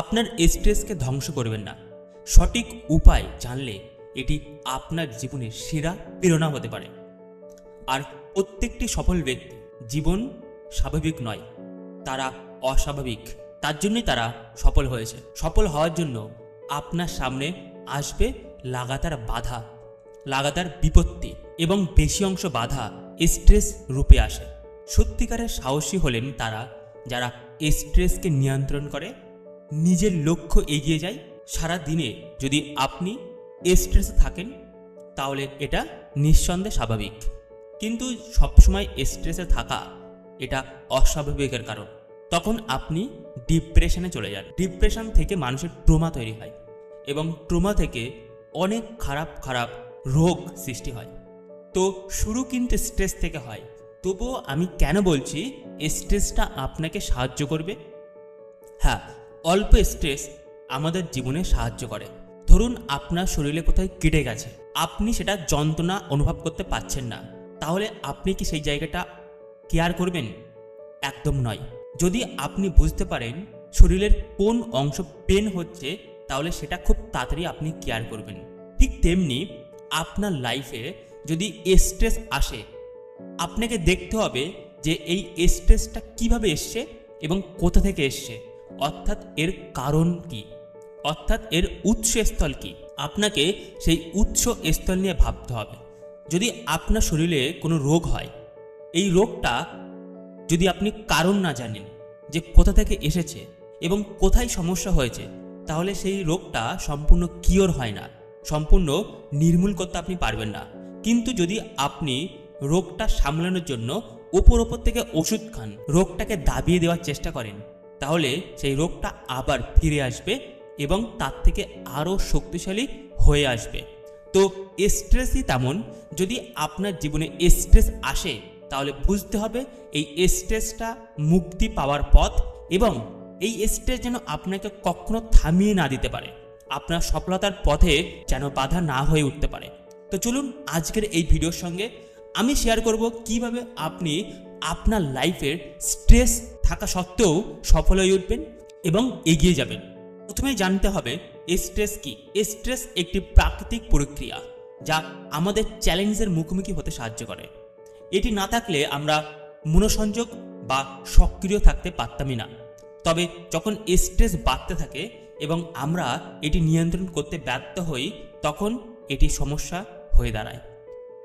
আপনার স্ট্রেসকে ধ্বংস করবেন না। সঠিক উপায় জানলে এটি আপনার জীবনের সেরা প্রেরণা হতে পারে। আর প্রত্যেকটি সফল ব্যক্তি জীবন স্বাভাবিক নয়, তারা অস্বাভাবিক। তার জন্যই তারা সফল হয়েছে। সফল হওয়ার জন্য আপনার সামনে আসবে লাগাতার বাধা, লাগাতার বিপত্তি এবং বেশি অংশ বাধা স্ট্রেস রূপে আসে। সত্যিকারের সাহসী হলেন তারা যারা স্ট্রেসকে নিয়ন্ত্রণ করে নিজের লক্ষ্য এগিয়ে যায় সারা দিনে। যদি আপনি স্ট্রেসে থাকেন, তাহলে এটা নিঃসন্দেহে স্বাভাবিক। কিন্তু সবসময় স্ট্রেসে থাকা, এটা অস্বাভাবিকের কারণ। তখন আপনি ডিপ্রেশনে চলে যান। ডিপ্রেশন থেকে মানুষের ট্রোমা তৈরি হয় এবং ট্রোমা থেকে অনেক খারাপ খারাপ রোগ সৃষ্টি হয়। তো শুরু কিন্তু স্ট্রেস থেকে হয়। তবুও আমি কেন বলছি স্ট্রেসটা আপনাকে সাহায্য করবে? হ্যাঁ অল্প স্ট্রেস আমাদের জীবনে সাহায্য করে। ধরুন আপনার শরীরে কোথায় কেটে গেছে। আপনি সেটা যন্ত্রণা অনুভব করতে পারছেন না। তাহলে আপনি কি সেই জায়গাটা কেয়ার করবেন? একদম নয়। যদি আপনি বুঝতে পারেন শরীরের কোন অংশ পেন হচ্ছে, তাহলে সেটা খুব তাড়াতাড়ি আপনি কেয়ার করবেন। ঠিক তেমনি আপনার লাইফে যদি স্ট্রেস আসে, আপনাকে দেখতে হবে যে এই স্ট্রেসটা কীভাবে এসছে এবং কোথা থেকে এসছে। অর্থাৎ এর কারণ কি? অর্থাৎ এর উৎসস্থল কি? আপনাকে সেই উৎস স্থল নিয়ে ভাবতে হবে। যদি আপনার শরীরে কোনো রোগ হয়, এই রোগটা যদি আপনি কারণ না জানেন যে কোথা থেকে এসেছে এবং কোথায় সমস্যা হয়েছে, তাহলে সেই রোগটা সম্পূর্ণ কিওর হয় না। সম্পূর্ণ নির্মূল করতে আপনি পারবেন না। কিন্তু যদি আপনি রোগটা সামলানোর জন্য ওপর ওপর থেকে ওষুধ খান, রোগটাকে দাবিয়ে দেওয়ার চেষ্টা করেন তাহলে সেই রোগটা আবার ফিরে আসবে এবং তার থেকে আরও শক্তিশালী হয়ে আসবে। তো স্ট্রেসই তেমন, যদি আপনার জীবনে স্ট্রেস আসে, তাহলে বুঝতে হবে এই স্ট্রেসটা মুক্তি পাওয়ার পথ এবং এই স্ট্রেস যেন আপনাকে কখনো থামিয়ে না দিতে পারে। আপনার সফলতার পথে যেন বাধা না হয়ে উঠতে পারে। তো চলুন আজকের এই ভিডিওর সঙ্গে আমি শেয়ার করব কীভাবে আপনি আপনার লাইফের স্ট্রেস থাকা সত্ত্বেও সফল হয়ে উঠবেন এবং এগিয়ে যাবেন। প্রথমে জানতে হবে স্ট্রেস কি? স্ট্রেস একটি প্রাকৃতিক প্রক্রিয়া যা আমাদের চ্যালেঞ্জের মুখোমুখি হতে সাহায্য করে। এটি না থাকলে আমরা মনোসংযোগ বা সক্রিয় থাকতে পারতামই না। তবে যখন স্ট্রেস বাড়তে থাকে এবং আমরা এটি নিয়ন্ত্রণ করতে ব্যর্থ হই, তখন এটি সমস্যা হয়ে দাঁড়ায়।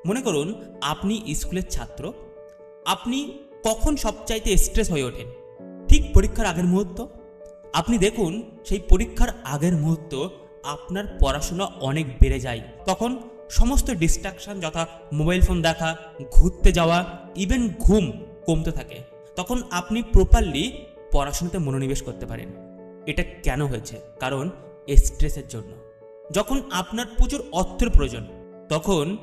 মনে করুন, আপনি স্কুলের ছাত্র। আপনি কখন সবচাইতে স্ট্রেস হয়ে ওঠেন ঠিক পরীক্ষার আগের মুহূর্ত? আপনি দেখুন, সেই পরীক্ষার আগের মুহূর্ত আপনার পড়াশোনা অনেক বেড়ে যায়। তখন সমস্ত ডিস্ট্রাকশন যথা মোবাইল ফোন দেখা, ঘুরতে যাওয়া ইভেন ঘুম কমতে থাকে। তখন আপনি প্রপারলি পড়াশোনাতে মনোনিবেশ করতে পারেন। এটা কেন হয়েছে? কারণ স্ট্রেসের জন্য। যখন আপনার প্রচুর অর্থের প্রয়োজন, তখন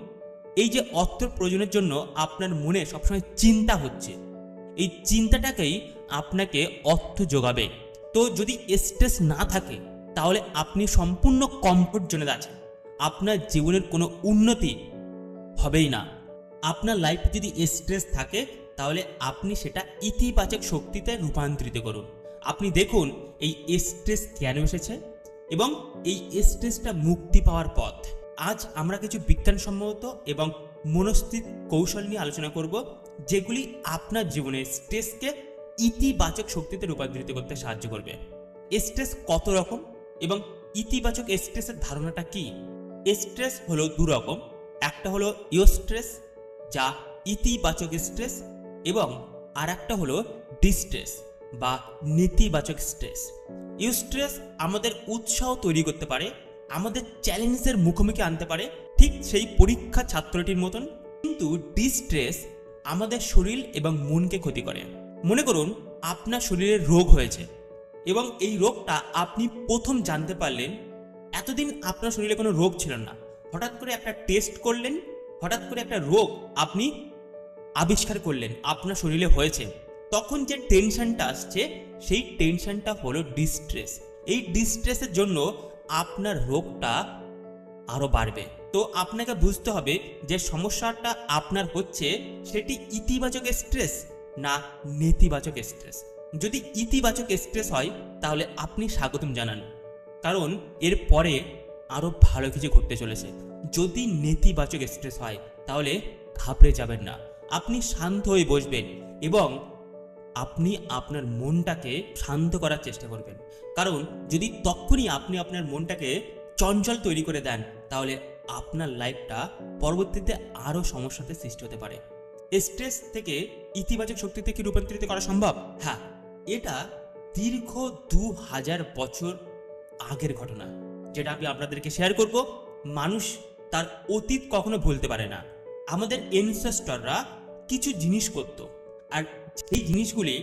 এই যে অর্থের প্রয়োজনের জন্য আপনার মনে সবসময় চিন্তা হচ্ছে। এই চিন্তাটাকেই আপনাকে অর্থ যোগাবে। তো যদি স্ট্রেস না থাকে, তাহলে আপনি সম্পূর্ণ কমফোর্ট জোনে আছেন। আপনার জীবনের কোনো উন্নতি হবেই না। আপনার লাইফে যদি স্ট্রেস থাকে, তাহলে আপনি সেটা ইতিবাচক শক্তিতে রূপান্তরিত করুন। আপনি দেখুন, এই স্ট্রেস কেন এসেছে এবং এই স্ট্রেসটা মুক্তি পাওয়ার পথ। আজ আমরা কিছু বিজ্ঞানসম্মত এবং মনস্থিত কৌশল নিয়ে আলোচনা করব। যেগুলি আপনার জীবনে স্ট্রেসকে ইতিবাচক শক্তিতে রূপান্তরিত করতে সাহায্য করবে। স্ট্রেস কত রকম এবং ইতিবাচক স্ট্রেসের ধারণাটা কি? স্ট্রেস হলো দু রকম। একটা হলো ইও স্ট্রেস, যা ইতিবাচক স্ট্রেস, এবং আর একটা হলো ডিস্ট্রেস বা নেতিবাচক স্ট্রেস। ইউ স্ট্রেস আমাদের উৎসাহ তৈরি করতে পারে, আমাদের চ্যালেঞ্জের মুখোমুখি আনতে পারে, ঠিক সেই পরীক্ষা ছাত্রটির মতন। কিন্তু ডিস্ট্রেস আমাদের শরীর এবং মনকে ক্ষতি করে। মনে করুন, আপনার শরীরে রোগ হয়েছে এবং এই রোগটা আপনি প্রথম জানতে পারলেন, এতদিন আপনার শরীরে কোনো রোগ ছিল না। হঠাৎ করে একটা টেস্ট করলেন, হঠাৎ করে একটা রোগ আপনি আবিষ্কার করলেন, আপনার শরীরে হয়েছে। তখন যে টেনশনটা আসছে, সেই টেনশনটা হলো ডিস্ট্রেস এই ডিস্ট্রেসের জন্য আপনার রোগটা আরও বাড়বে। তো আপনাকে বুঝতে হবে যে সমস্যাটা আপনার হচ্ছে সেটি ইতিবাচক স্ট্রেস না নেতিবাচক স্ট্রেস যদি ইতিবাচক স্ট্রেস হয়, তাহলে আপনি স্বাগতম জানান। কারণ এর পরে আরও ভালো কিছু ঘটতে চলেছে। যদি নেতিবাচক স্ট্রেস হয়, তাহলে ঘাবড়ে যাবেন না। আপনি শান্ত হয়ে বসবেন এবং আপনি আপনার মনটাকে শান্ত করার চেষ্টা করবেন। কারণ যদি তখনই আপনি আপনার মনটাকে চঞ্চল তৈরি করে দেন, তাহলে আপনার লাইফটা পরবর্তীতে আরও সমস্যাতে সৃষ্টি হতে পারে। স্ট্রেস থেকে ইতিবাচক শক্তিতে কি রূপান্তরিত করা সম্ভব? হ্যাঁ এটা দীর্ঘ দু হাজার বছর আগের ঘটনা, যেটা আমি আপনাদেরকে শেয়ার করব। মানুষ তার অতীত কখনো ভুলতে পারে না। আমাদের এনসেস্টররা কিছু জিনিস করত, আর সেই জিনিসগুলি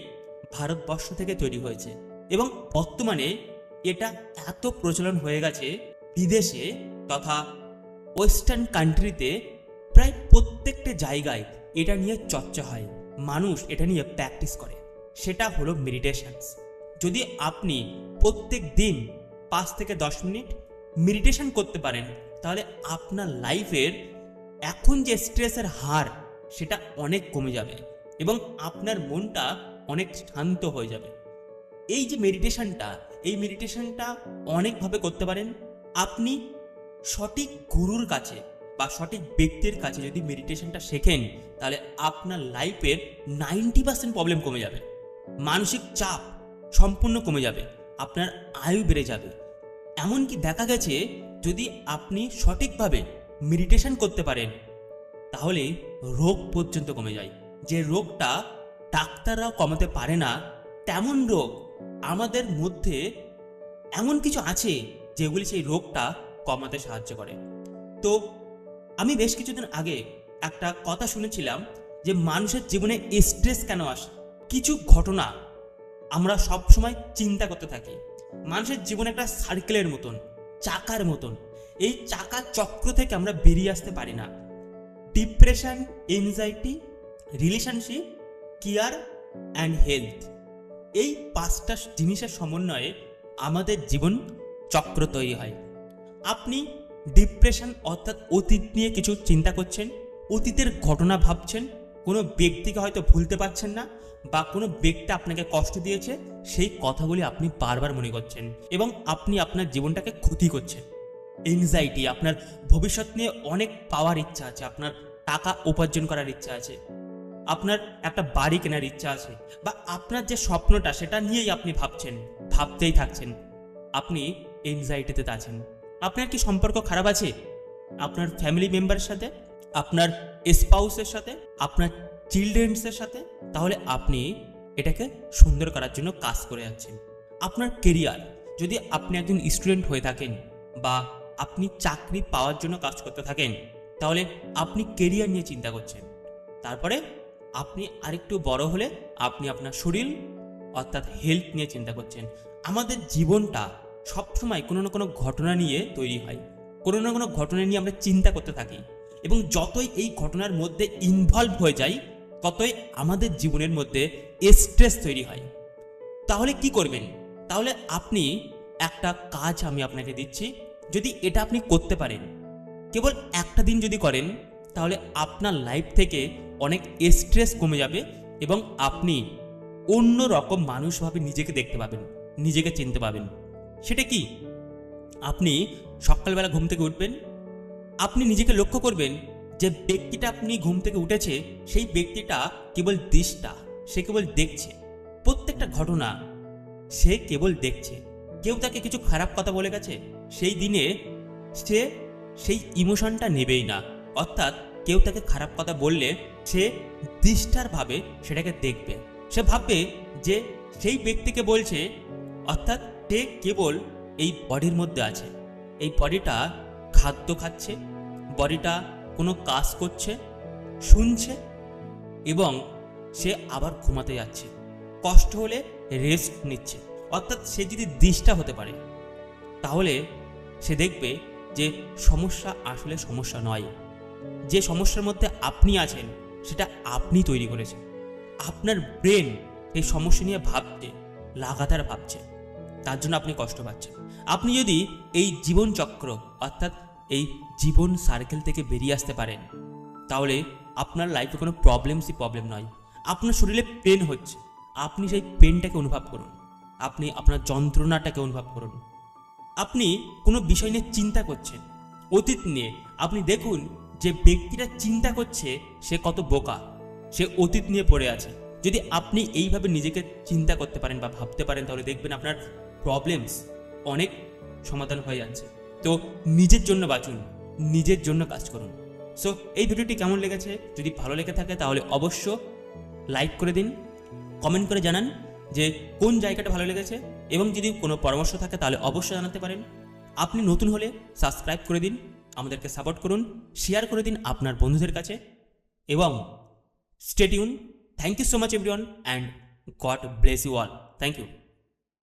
ভারতবর্ষ থেকে তৈরি হয়েছে এবং বর্তমানে এটা এত প্রচলন হয়ে গেছে বিদেশে তথা ওয়েস্টার্ন কান্ট্রিতে প্রায় প্রত্যেকটা জায়গায় এটা নিয়ে চর্চা হয়। মানুষ এটা নিয়ে প্র্যাকটিস করে। সেটা হলো মেডিটেশনস। যদি আপনি প্রত্যেক দিন পাঁচ থেকে দশ মিনিট মেডিটেশন করতে পারেন, তাহলে আপনার লাইফের এখন যে স্ট্রেসের হার, সেটা অনেক কমে যাবে এবং আপনার মনটা অনেক শান্ত হয়ে যাবে। এই যে মেডিটেশনটা, এই মেডিটেশনটা অনেকভাবে করতে পারেন। আপনি সঠিক গুরুর কাছে বা সঠিক ব্যক্তির কাছে যদি মেডিটেশনটা শেখেন, তাহলে আপনার লাইফের নাইনটি পার্সেন্ট প্রবলেম কমে যাবে। মানসিক চাপ সম্পূর্ণ কমে যাবে। আপনার আয়ু বেড়ে যাবে। এমনকি দেখা গেছে, যদি আপনি সঠিকভাবে মেডিটেশন করতে পারেন, তাহলে রোগ পর্যন্ত কমে যায়। যে রোগটা ডাক্তাররাও কমাতে পারে না, তেমন রোগ আমাদের মধ্যে এমন কিছু আছে, যেগুলি সেই রোগটা কমাতে সাহায্য করে। তো আমি বেশ কিছুদিন আগে একটা কথা শুনেছিলাম যে মানুষের জীবনে স্ট্রেস কেন আসে, কিছু ঘটনা আমরা সব সময় চিন্তা করতে থাকি। মানুষের জীবন একটা সার্কেলের মতন, চাকার মতন। এই চাকার চক্র থেকে আমরা বেরিয়ে আসতে পারি না। Depression anxiety relationship care and health এই পাঁচটা জিনিসের সমন্বয়ে আমাদের জীবন চক্র তৈরি হয়। আপনি ডিপ্রেশন অর্থাৎ অতীত নিয়ে কিছু চিন্তা করছেন? অতীতের ঘটনা ভাবছেন? কোনো ব্যক্তিকে হয়তো ভুলতে পারছেন না বা কোনো ব্যক্তি আপনাকে কষ্ট দিয়েছে? সেই কথাগুলি আপনি বারবার মনে করছেন এবং আপনি আপনার জীবনটাকে ক্ষতি করছেন। এনজাইটি আপনার ভবিষ্যৎ নিয়ে অনেক পাওয়ার ইচ্ছা আছে, আপনার টাকা উপার্জন করার ইচ্ছা আছে, আপনার একটা বাড়ি কেনার ইচ্ছা আছে বা আপনার যে স্বপ্নটা সেটা নিয়েই আপনি ভাবছেন, ভাবতেই থাকছেন। আপনি এনজাইটিতে আছেন। আপনার কি সম্পর্ক খারাপ আছে? আপনার ফ্যামিলি মেম্বারের সাথে? আপনার স্পাউসের সাথে? আপনার চিলড্রেন্সের সাথে? তাহলে আপনি এটাকে সুন্দর করার জন্য কাজ করে যাচ্ছেন। আপনার কেরিয়ার যদি আপনি একজন স্টুডেন্ট হয়ে থাকেন বা আপনি চাকরি পাওয়ার জন্য কাজ করতে থাকেন, তাহলে আপনি কেরিয়ার নিয়ে চিন্তা করছেন। তারপরে আপনি আরেকটু বড় হলে আপনি আপনার শরীর, অর্থাৎ হেলথ নিয়ে চিন্তা করছেন। আমাদের জীবনটা সবসময় কোনো না কোনো ঘটনা নিয়ে তৈরি হয়। কোনো না কোনো ঘটনা নিয়ে আমরা চিন্তা করতে থাকি। এবং যতই এই ঘটনার মধ্যে ইনভলভ হয়ে যাই, ততই আমাদের জীবনের মধ্যে স্ট্রেস তৈরি হয়। তাহলে কি করবেন? তাহলে আপনি একটা কাজ আমি আপনাকে দিচ্ছি। যদি এটা আপনি করতে পারেন, কেবল একটা দিন যদি করেন, তাহলে আপনার লাইফ থেকে অনেক স্ট্রেস কমে যাবে এবং আপনি অন্য রকম মানুষভাবে নিজেকে দেখতে পাবেন, নিজেকে চিনতে পাবেন। সেটা কি? আপনি সকালবেলা ঘুম থেকে উঠবেন। আপনি নিজেকে লক্ষ্য করবেন যে ব্যক্তিটা আপনি ঘুম থেকে উঠেছে, সেই ব্যক্তিটা কেবল দৃষ্টা, সে কেবল দেখছে। প্রত্যেকটা ঘটনা সে কেবল দেখছে। কেউ তাকে কিছু খারাপ কথা বলে গেছে, সেই দিনে সে সেই ইমোশনটা নেবেই না। অর্থাৎ কেউ তাকে খারাপ কথা বললে সে দৃষ্টার ভাবে সেটাকে দেখবে। সে ভাববে যে সেই ব্যক্তিকে বলছে, অর্থাৎ সে কেবল এই বডির মধ্যে আছে। এই বডিটা খাদ্য খাচ্ছে, বডিটা কোনো কাজ করছে, শুনছে এবং সে আবার ঘুমাতে যাচ্ছে। কষ্ট হলে রেস্ট নিচ্ছে। অর্থাৎ সে যদি দৃষ্টা হতে পারে, তাহলে সে দেখবে যে সমস্যা আসলে সমস্যা নয়। যে সমস্যার মধ্যে আপনি আছেন, সেটা আপনি তৈরি করেছেন। আপনার ব্রেন এই সমস্যা নিয়ে ভাবছে লাগাতার ভাবছে। তার জন্য আপনি কষ্ট পাচ্ছেন। আপনি যদি এই জীবন চক্র, অর্থাৎ এই জীবন সার্কেল থেকে বেরিয়ে আসতে পারেন, তাহলে আপনার লাইফে কোনো প্রবলেমসই প্রবলেম নয়। আপনার শরীরে পেন হচ্ছে। আপনি সেই পেনটাকে অনুভব করুন। আপনি আপনার যন্ত্রণাটাকে অনুভব করুন। আপনি কোনো বিষয় নিয়ে চিন্তা করছেন, অতীত নিয়ে। আপনি দেখুন যে ব্যক্তিটা চিন্তা করছে, সে কত বোকা। সে অতীত নিয়ে পড়ে আছে। যদি আপনি এইভাবে নিজেকে চিন্তা করতে পারেন বা ভাবতে পারেন, তাহলে দেখবেন আপনার প্রবলেমস অনেক সমাধান হয়ে যাচ্ছে তো নিজের জন্য বাঁচুন, নিজের জন্য কাজ করুন। সো এই ভিডিওটি কেমন লেগেছে? যদি ভালো লেগে থাকে তাহলে অবশ্য লাইক করে দিন কমেন্ট করে জানান যে কোন জায়গাটা ভালো লেগেছে এবং যদি কোনো পরামর্শ থাকে তাহলে অবশ্যই জানাতে পারেন। আপনি নতুন হলে সাবস্ক্রাইব করে দিন, আমাদেরকে সাপোর্ট করুন শেয়ার করে দিন আপনার বন্ধুদের কাছে এবং স্টেডিউন thank you so much everyone and God bless you all thank you